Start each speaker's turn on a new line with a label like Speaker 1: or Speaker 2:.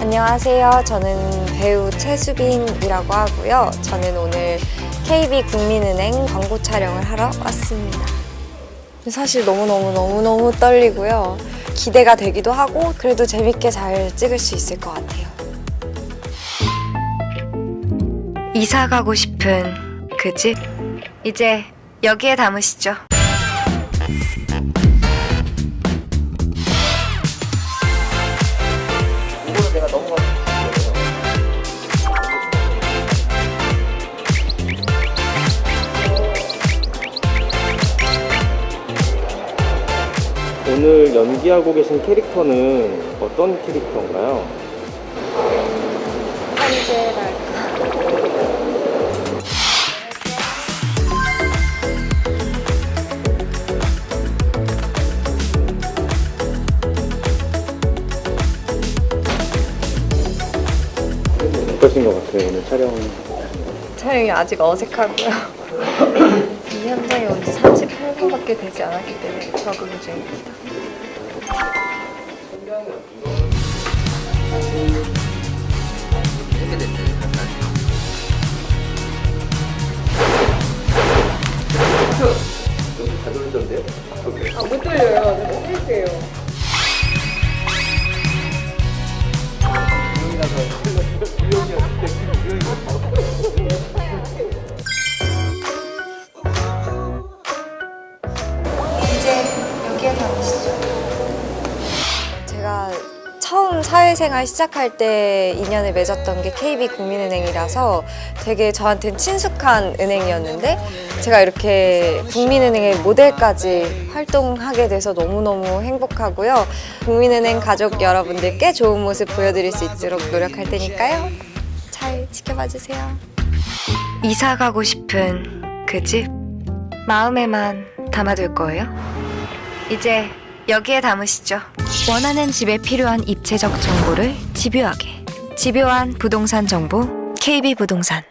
Speaker 1: 안녕하세요. 저는 배우 최수빈이라고 하고요. 저는 오늘 KB 국민은행 광고 촬영을 하러 왔습니다. 사실 너무너무너무너무 떨리고요. 기대가 되기도 하고 그래도 재밌게 잘 찍을 수 있을 것 같아요. 이사 가고 싶은 그 집 이제 여기에 담으시죠.
Speaker 2: 오늘 연기하고 계신 캐릭터는 어떤 캐릭터인가요? 어떠신 것 같아요 오늘 촬영?
Speaker 1: 촬영이 아직 어색하고요. 38분밖에 되지 않았기 때문에 적응 중입니다.
Speaker 2: 여기 다 돌던데요?
Speaker 1: 못 들려요. 실수예요. 여기에 가보시죠. 제가 처음 사회생활 시작할 때 인연을 맺었던 게 KB 국민은행이라서 되게 저한테는 친숙한 은행이었는데 제가 이렇게 국민은행의 모델까지 활동하게 돼서 너무너무 행복하고요. 국민은행 가족 여러분들께 좋은 모습 보여드릴 수 있도록 노력할 테니까요. 잘 지켜봐 주세요. 이사 가고 싶은 그 집 마음에만 담아둘 거예요. 이제 여기에 담으시죠. 원하는 집에 필요한 입체적 정보를 집요하게. 집요한 부동산 정보 KB 부동산.